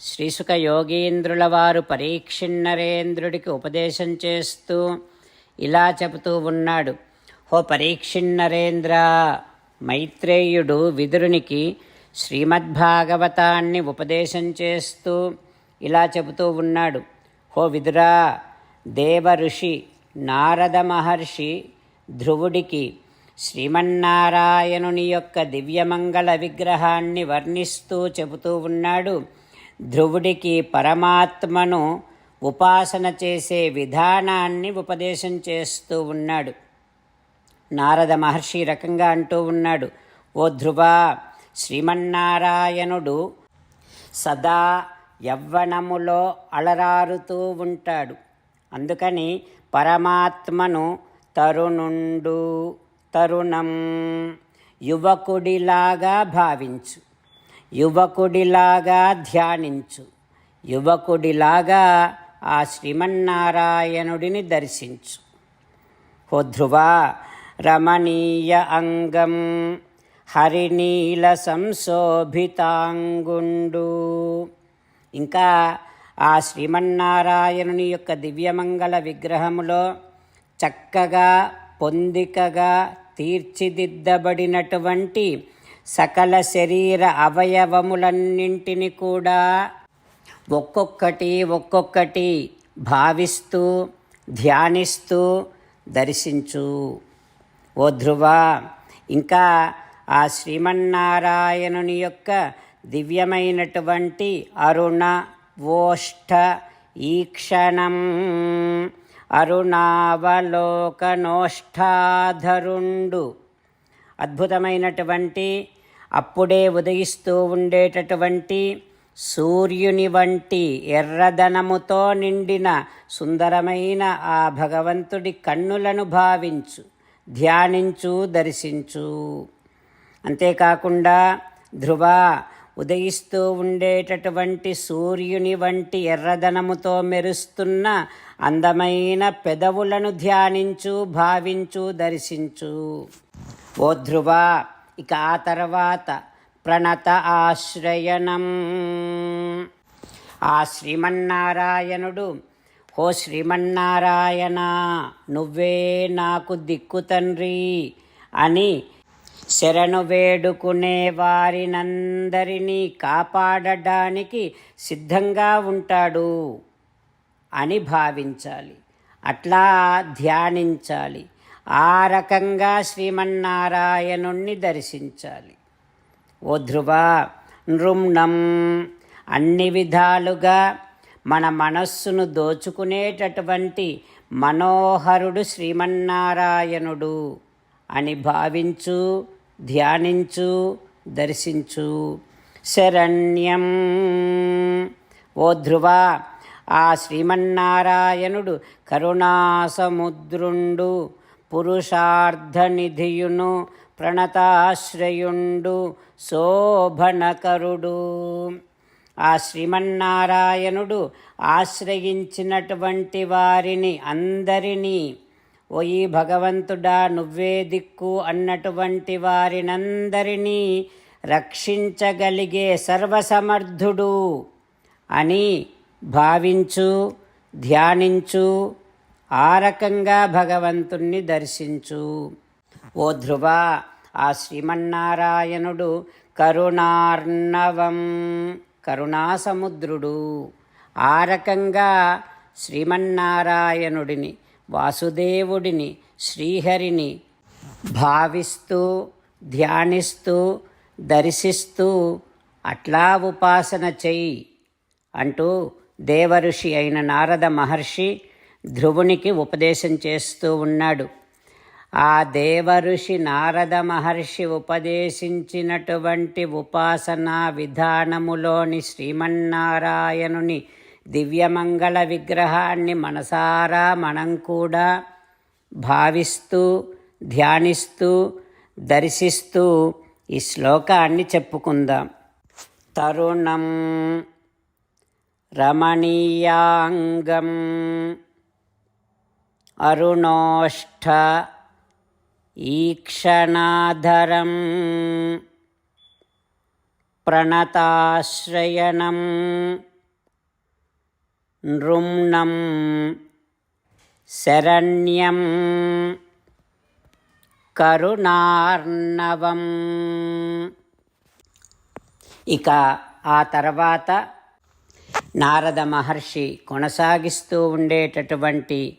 శ్రీసుక యోగీంద్రుల వారు పరీక్షిన్నరేంద్రుడికి ఉపదేశం చేస్తూ ఇలా చెబుతూ ఉన్నాడు. హో పరీక్షిన్నరేంద్ర మైత్రేయుడు విదురునికి శ్రీమద్భాగవతాన్ని ఉపదేశం చేస్తూ ఇలా చెబుతూ ఉన్నాడు. హో విదురా దేవ ఋషి నారద మహర్షి ధ్రువుడికి శ్రీమన్నారాయణుని యొక్క దివ్యమంగళ విగ్రహాన్ని వర్ణిస్తూ చెబుతూ ఉన్నాడు. ధ్రువుడికి పరమాత్మను ఉపాసన చేసే విధానాన్ని ఉపదేశం చేస్తూ ఉన్నాడు. నారద మహర్షి రకంగా అంటూ ఉన్నాడు. ఓ ధ్రువ శ్రీమన్నారాయణుడు సదా యవ్వనములో అలరారుతూ ఉంటాడు. అందుకని పరమాత్మను తరుణుండు తరుణం యువకుడిలాగా భావించు. యువకుడిలాగా ధ్యానించు. యువకుడిలాగా ఆ శ్రీమన్నారాయణుడిని దర్శించు. ఓ ధ్రువ రమణీయ అంగం హరినీల సంశోభితాంగుండు. ఇంకా ఆ శ్రీమన్నారాయణుని యొక్క దివ్యమంగళ విగ్రహములో చక్కగా పొందికగా తీర్చిదిద్దబడినటువంటి సకల శరీర అవయవములన్నింటినీ కూడా ఒక్కొక్కటి ఒక్కొక్కటి భావిస్తూ ధ్యానిస్తూ దర్శించు. ఓ ధ్రువ ఇంకా ఆ శ్రీమన్నారాయణుని యొక్క దివ్యమైనటువంటి అరుణ ఓష్ఠ ఈక్షణం అరుణావలోకనోష్ఠాధరుండు. అద్భుతమైనటువంటి అప్పుడే ఉదయిస్తూ ఉండేటటువంటి సూర్యుని వంటి ఎర్రదనముతో నిండిన సుందరమైన ఆ భగవంతుడి కన్నులను భావించు ధ్యానించు దర్శించు. అంతేకాకుండా ధ్రువ ఉదయిస్తూ ఉండేటటువంటి సూర్యుని వంటి ఎర్రదనముతో మెరుస్తున్న అందమైన పెదవులను ధ్యానించు భావించు దర్శించు. ఓ ధ్రువ ఇక ఆ తర్వాత ప్రణత ఆశ్రయణం. ఆ శ్రీమన్నారాయణుడు ఓ శ్రీమన్నారాయణ నువ్వే నాకు దిక్కు తండ్రి అని శరణు వేడుకునే వారినందరినీ కాపాడడానికి సిద్ధంగా ఉంటాడు అని భావించాలి. అట్లా ధ్యానించాలి. ఆ రకంగా శ్రీమన్నారాయణుణ్ణి దర్శించాలి. ఓ ధ్రువ నృమ్ణం అన్ని విధాలుగా మన మనస్సును దోచుకునేటటువంటి మనోహరుడు శ్రీమన్నారాయణుడు అని భావించు ధ్యానించు దర్శించు. శరణ్యం. ఓ ధ్రువ ఆ శ్రీమన్నారాయణుడు కరుణాసముద్రుండు. పురుషార్థనిధియును ప్రణతాశ్రయుండు శోభనకరుడు. ఆ శ్రీమన్నారాయణుడు ఆశ్రయించినటువంటి వారిని అందరినీ ఓయి భగవంతుడా నువ్వే దిక్కు అన్నటువంటి వారినందరినీ రక్షించగలిగే సర్వసమర్థుడు అని భావించు ధ్యానించు ఆ రకంగా భగవంతుణ్ణి దర్శించు. ఓ ధ్రువ ఆ శ్రీమన్నారాయణుడు కరుణార్ణవం కరుణాసముద్రుడు. ఆ రకంగా శ్రీమన్నారాయణుడిని వాసుదేవుడిని శ్రీహరిని భావిస్తూ ధ్యానిస్తూ దర్శిస్తూ అట్లా ఉపాసన చెయ్యి అంటూ దేవఋషి అయిన నారద మహర్షి ధ్రువునికి ఉపదేశం చేస్తూ ఉన్నాడు. ఆ దేవఋషి నారద మహర్షి ఉపదేశించినటువంటి ఉపాసనా విధానములోని శ్రీమన్నారాయణుని దివ్యమంగళ విగ్రహాన్ని మనసారా మనం కూడా భావిస్తూ ధ్యానిస్తూ దర్శిస్తూ ఈ శ్లోకాన్ని చెప్పుకుందాం. తరుణం రమణీయాంగం అరుణోష్ట ఈక్షణాధరం ప్రణతాశ్రయణం నృమ్ణం శరణ్యం కరుణార్ణవం. ఇక ఆ తర్వాత నారద మహర్షి కొనసాగిస్తూ ఉండేటటువంటి